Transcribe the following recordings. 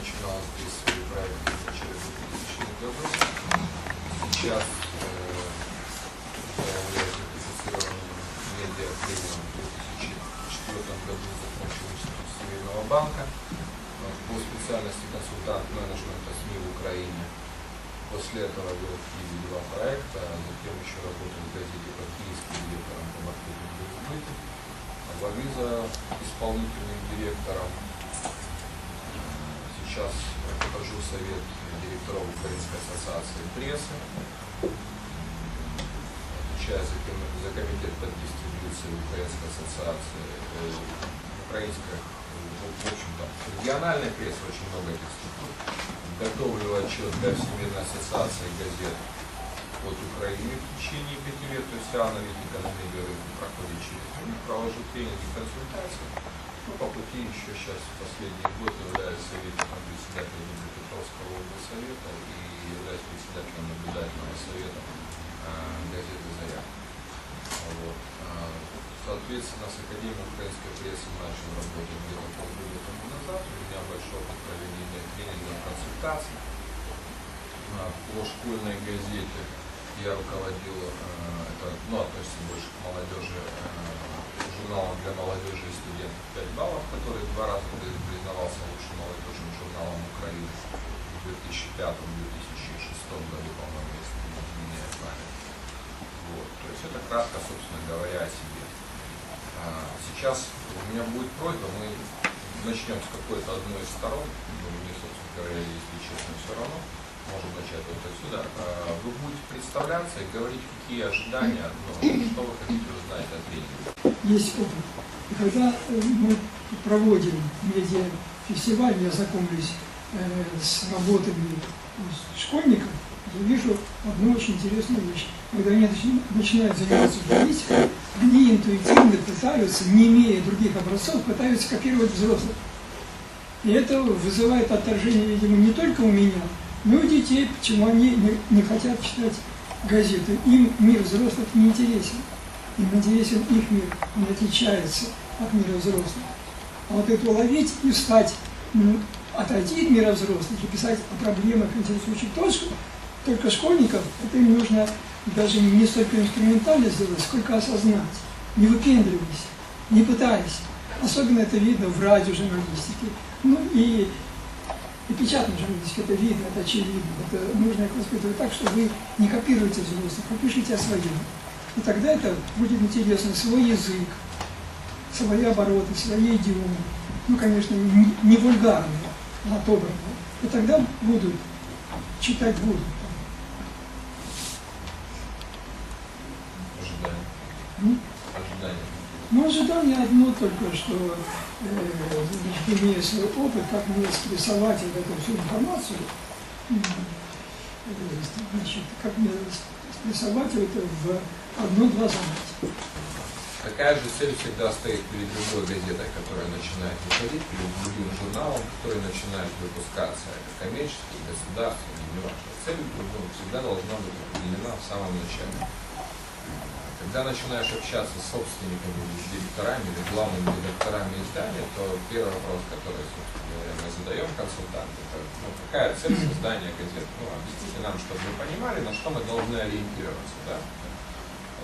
начинал здесь свои проекты начале 2000-х годов. Сейчас э, я являюсь сертифицированным медиа-тренером в 2004 году закончил институт банка э, по специальности консультант менеджмента СМИ в Украине. После этого вел в Киеве два проекта, а затем еще работал в газете под киевским директором по маркетингу и а в Авиза исполнительным директором. Сейчас прохожу совет директоров Украинской ассоциации прессы, отвечаю за, за комитет по дистрибуции Украинской ассоциации, э, украинской, в общем-то, региональной прессы очень много этих структур. Готовлю отчет для Всемирной ассоциации газет от Украины в течение пяти лет, то есть аналитика на медиарынке проходит через них, провожу тренинги, консультации. Ну, по пути еще сейчас в последний год являюсь советником председателя Днепропетровского облсовета и являюсь председателем наблюдательного совета а, газеты «Заря». Вот. А, Соответственно, с Академией украинской прессы начал работать где-то полгода тому назад. У меня большой опыт проведения тренингов, консультаций. А, По школьной газете я руководил, э, это ну, относится больше к молодежи, э, журналом для молодежи и студентов 5 баллов, который два раза при- признавался лучшим молодежным журналом Украины в 2005-2006 году, по-моему, если не изменяет память. Вот. То есть это кратко, собственно говоря, о себе. А, Сейчас у меня будет просьба, мы начнем с какой-то одной из сторон, ну, мне, собственно говоря, если честно, все равно, можем начать вот отсюда. А, Вы будете представляться и говорить, какие ожидания, ну, что вы хотите узнать от тренинга. есть опыт. И когда э, мы проводим медиа-фестиваль, я знакомлюсь э, с работами школьников, я вижу одну очень интересную вещь. Когда они начи- начинают заниматься журналистикой, они интуитивно пытаются, не имея других образцов, пытаются копировать взрослых. И это вызывает отторжение, видимо, не только у меня, но и детей, почему они не, не хотят читать газеты. Им мир взрослых не интересен. Им интересен их мир, он отличается от мира взрослых. А вот это уловить и встать, ну, отойти от мира взрослых и писать о проблемах, интересующих только, только школьников, это им нужно даже не столько инструментально сделать, сколько осознать. Не выпендривайся, не пытайся. Особенно это видно в радиожурналистике. Ну и, и печатной журналистике это видно, это очевидно. Это нужно их воспитывать так, что вы не копируете взрослых, вы пишите о своем. И тогда это будет интересно, свой язык, свои обороты, свои идиомы. Ну, конечно, не, не вульгарные, а отобранные. И тогда будут, читать будут. Ожидания. М? Но ожидание одно только, что э, имея свой опыт, как мне спрессовать вот эту всю информацию, э, значит, как мне спрессовать это в одно-два занятия. Такая же цель всегда стоит перед любой газетой, которая начинает выходить, перед любым журналом, который начинает выпускаться. Это коммерческий, государственный, неважно. Цель ну, всегда должна быть определена в самом начале. Когда начинаешь общаться с собственниками, с директорами или главными редакторами издания, то первый вопрос, который, говоря, мы задаем консультанту, это ну, какая цель создания газеты? Ну, объясните нам, чтобы мы понимали, на что мы должны ориентироваться. Да?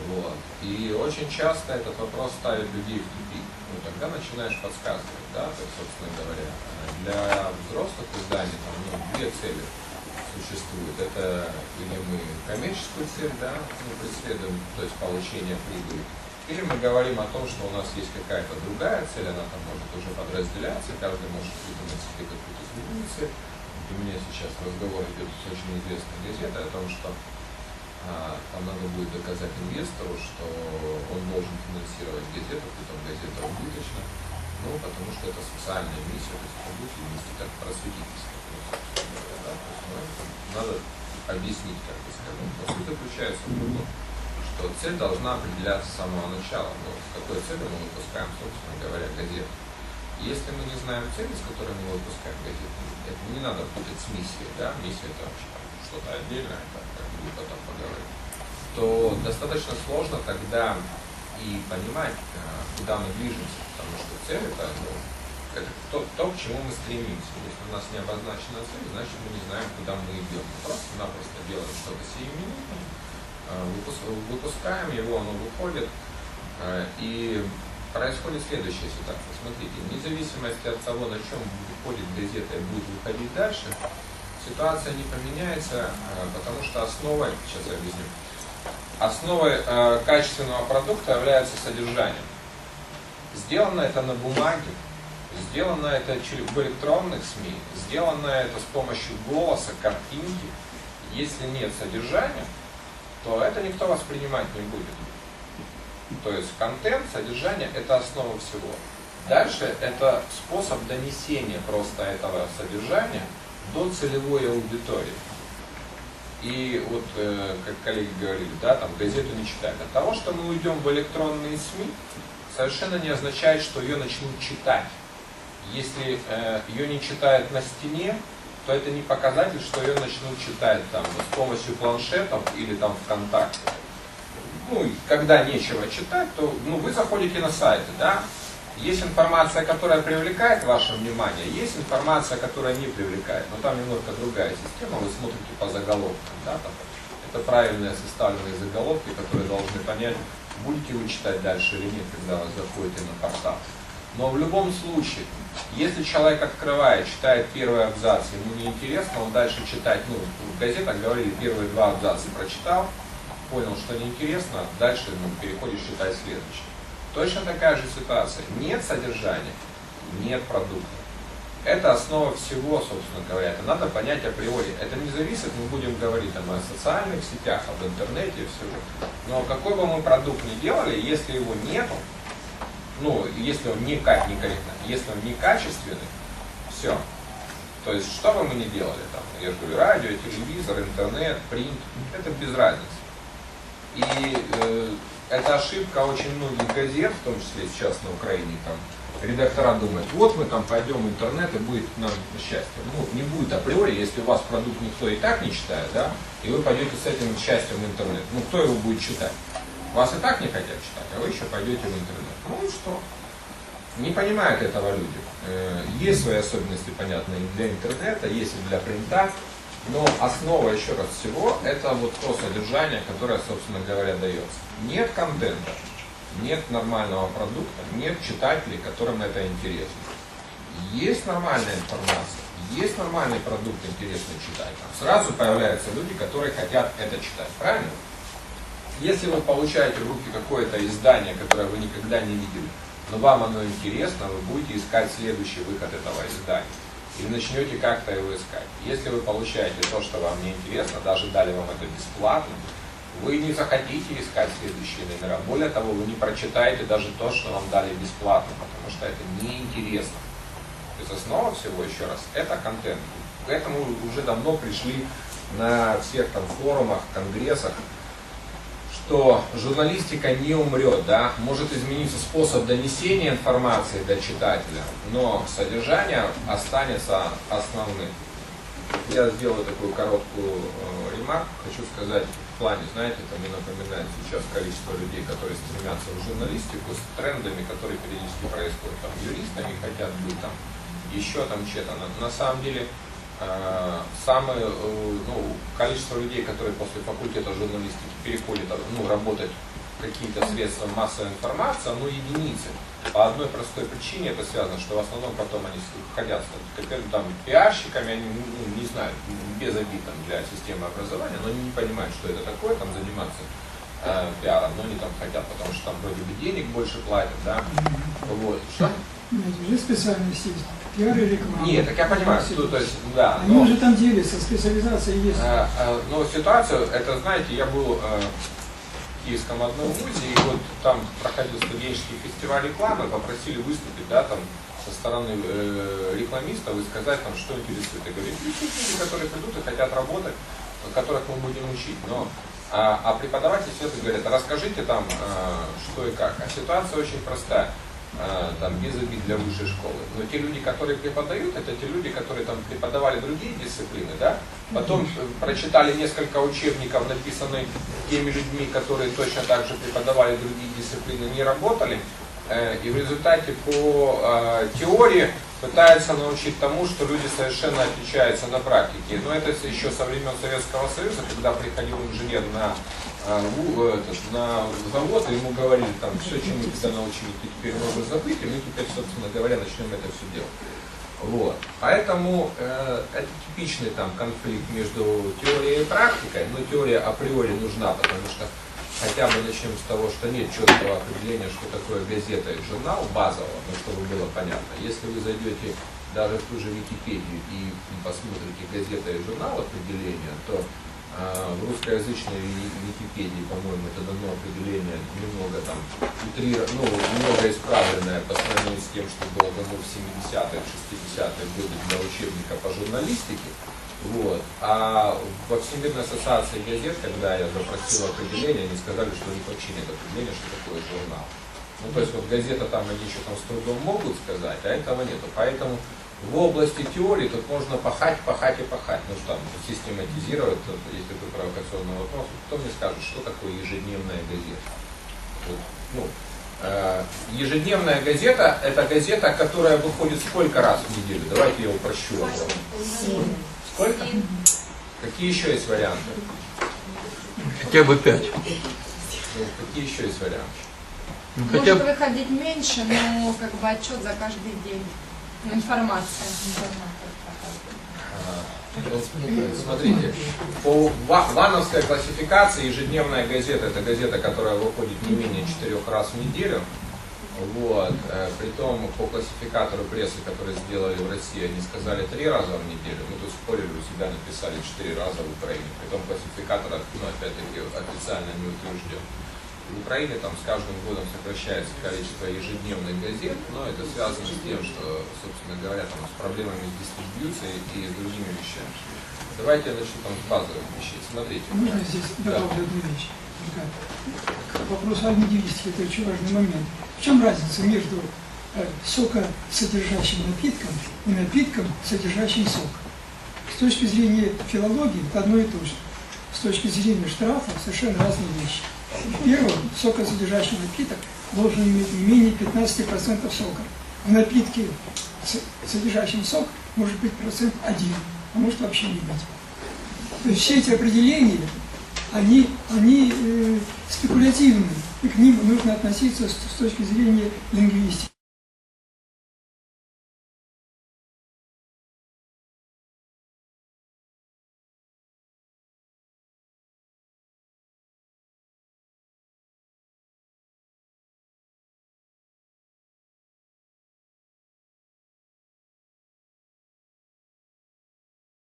Вот. И очень часто этот вопрос ставит людей в тупик. Ну, тогда начинаешь подсказывать, да, то есть, собственно говоря, для взрослых изданий там, ну, две цели существуют. Это или мы коммерческую цель, да, ну, преследуем, то есть получение прибыли, или мы говорим о том, что у нас есть какая-то другая цель, она там может уже подразделяться, каждый может придумать себе какую-то свою цель. У меня сейчас разговор идет с очень известной газетой о том, что а, там надо будет доказать инвестору, что он должен финансировать газету, притом газета убыточна, ну, потому что это социальная миссия, то есть это будет ну, собственно говоря, да, ну, надо объяснить, как бы сказать. Но суть заключается в том, что цель должна определяться с самого начала. Но с какой целью мы выпускаем, собственно говоря, газету. Если мы не знаем цели, с которой мы выпускаем газету, это не надо путать с миссией, да, миссия это вообще что-то отдельное, это как бы потом поговорим, то достаточно сложно тогда и понимать, а, куда мы движемся, потому что цель это, ну, это то, то, к чему мы стремимся. Если у нас не обозначена цель, значит мы не знаем, куда мы идем. Мы просто-напросто делаем что-то сиюминутное, э, выпускаем его, оно выходит, э, и происходит следующая ситуация. Смотрите, вне зависимости от того, на чем выходит газета и будет выходить дальше, ситуация не поменяется, потому что основой, сейчас объясню, основой качественного продукта является содержание. Сделано это на бумаге, сделано это в электронных СМИ, сделано это с помощью голоса, картинки. Если нет содержания, то это никто воспринимать не будет. То есть контент, содержание – это основа всего. Дальше это способ донесения просто этого содержания до целевой аудитории. И вот, э, как коллеги говорили, да, там газету не читают. От того, что мы уйдем в электронные СМИ, совершенно не означает, что ее начнут читать. Если э, ее не читают на стене, то это не показатель, что ее начнут читать там, с помощью планшетов или там ВКонтакте. Ну, когда нечего читать, то ну, вы заходите на сайты, да, есть информация, которая привлекает ваше внимание, есть информация, которая не привлекает, но там немножко другая система, вы смотрите по заголовкам, да, там, это правильные составленные заголовки, которые должны понять, будете вы читать дальше или нет, когда вы заходите на портал. Но в любом случае, если человек открывает, читает первый абзац, ему неинтересно, он дальше читать, ну, в газетах говорили, первые два абзаца прочитал, понял, что неинтересно, дальше ну, переходишь читать следующий. Точно такая же ситуация. Нет содержания, нет продукта. Это основа всего, собственно говоря. Это надо понять априори. Это не зависит, мы будем говорить там, о социальных сетях, об интернете и все. Но какой бы мы продукт ни делали, если его нету, ну, если он никак некорректно, если он некачественный, все. То есть, что бы мы ни делали, там, я же говорю, радио, телевизор, интернет, принт, это без разницы. И э, это ошибка очень многих газет, в том числе сейчас на Украине, там, редактора думают, вот мы там пойдем в интернет и будет нам счастье. Ну, не будет априори, если у вас продукт никто и так не читает, да, и вы пойдете с этим счастьем в интернет. Ну, кто его будет читать? Вас и так не хотят читать, а вы еще пойдете в интернет. Ну и что? Не понимают этого люди. Э, есть свои особенности, понятные для интернета, есть и для принта, но основа, еще раз всего, это вот то содержание, которое, собственно говоря, дается. Нет контента, нет нормального продукта, нет читателей, которым это интересно. Есть нормальная информация, есть нормальный продукт, интересный читать. Сразу появляются люди, которые хотят это читать, правильно? Если вы получаете в руки какое-то издание, которое вы никогда не видели, но вам оно интересно, вы будете искать следующий выход этого издания. И начнете как-то его искать. Если вы получаете то, что вам не интересно, даже дали вам это бесплатно, вы не захотите искать следующие номера. Более того, вы не прочитаете даже то, что вам дали бесплатно, потому что это неинтересно. То есть основа всего, еще раз, это контент. К этому уже давно пришли на всех там форумах, конгрессах, что журналистика не умрет, да, может измениться способ донесения информации до читателя, но содержание останется основным. Я сделаю такую короткую э, ремарку, хочу сказать в плане, знаете, это мне напоминает сейчас количество людей, которые стремятся в журналистику с трендами, которые периодически происходят, там, юристами хотят быть, там, еще там что-то. На, на самом деле, самое э, ну, количество людей, которые после факультета журналистики переходят ну, работать какие-то средства массовой информации, оно единицы. По одной простой причине это связано, что в основном потом они хотят стать там, пиарщиками, они, ну, не знаю, без обид там, для системы образования, но они не понимают, что это такое, там заниматься э, пиаром, но они там хотят, потому что там вроде бы денег больше платят, да, вот. Что? Нет, уже специальность есть. Пиар и реклама. Нет, так я понимаю, что, то есть, да. Они но, уже там делятся, специализация есть. Э, э, но ситуацию, это, знаете, я был э, в Киевском одном вузе, и вот там проходил студенческий фестиваль рекламы, попросили выступить, да, там, со стороны э, рекламистов и сказать, там, что интересует. Я говорю, люди, которые придут и хотят работать, которых мы будем учить. Но а, а преподаватель все это говорит, расскажите там, э, что и как. А ситуация очень простая. А, там, без обид для высшей школы. Но те люди, которые преподают, это те люди, которые там преподавали другие дисциплины, да, потом прочитали несколько учебников, написанных теми людьми, которые точно так же преподавали другие дисциплины, не работали, э, и в результате по э, теории пытается научить тому, что люди совершенно отличаются на практике. Но это еще со времен Советского Союза, когда приходил инженер на, а, в- этот, на завод, и ему говорили, там, все, чем мы тебя научили, ты теперь можешь забыть, и мы теперь, собственно говоря, начнем это все делать. Вот. Поэтому э, это типичный там конфликт между теорией и практикой, но теория априори нужна, потому что хотя бы начнем с того, что нет четкого определения, что такое газета и журнал базового, ну, чтобы было понятно. Если вы зайдете даже в ту же Википедию и посмотрите газета и журнал определения, то в русскоязычной Ви- Википедии, по-моему, это дано определение немного там утрира- ну, немного исправленное по сравнению с тем, что было дано в 70-е, 60-е годы для учебника по журналистике. Вот. А во Всемирной ассоциации газет, когда я запросил определение, они сказали, что вообще нет определения, что такое журнал. Ну, то есть вот газета там они что там с трудом могут сказать, а этого нету. Поэтому в области теории тут можно пахать, пахать и пахать. Ну что там, систематизировать, вот, если это провокационный вопрос, кто мне скажет, что такое ежедневная газета? Вот, ну, э, ежедневная газета – это газета, которая выходит сколько раз в неделю? Давайте я упрощу. Сколько? Какие еще есть варианты? Хотя бы пять. Ну, какие еще есть варианты? Ну, хотя Может выходить меньше, но как бы отчет за каждый день. Информация. Смотрите, по ва- вановской классификации ежедневная газета это газета, которая выходит не менее четырех раз в неделю. Вот. э, Притом по классификатору прессы, который сделали в России, они сказали три раза в неделю. Мы тут спорили, у себя написали четыре раза в Украине. Притом классификатор, ну, опять-таки, официально не утвержден. В Украине там с каждым годом сокращается количество ежедневных газет, но это связано с тем, что, собственно говоря, там, с проблемами с дистрибьюцией и с другими вещами. Давайте я начну там с базовых вещей. Смотрите. Можно здесь Да. добавлю одну вещь? К вопросу о медийности, это очень важный момент. В чем разница между э, сокосодержащим напитком и напитком, содержащим сок? С точки зрения филологии это одно и то же. С точки зрения штрафа совершенно разные вещи. Первое, сокосодержащий напиток должен иметь не менее 15% сока. В напитке, содержащем сок, может быть процент один, а может вообще не быть. То есть все эти определения, они, они э, спекулятивны, и к ним нужно относиться с, с точки зрения лингвистики.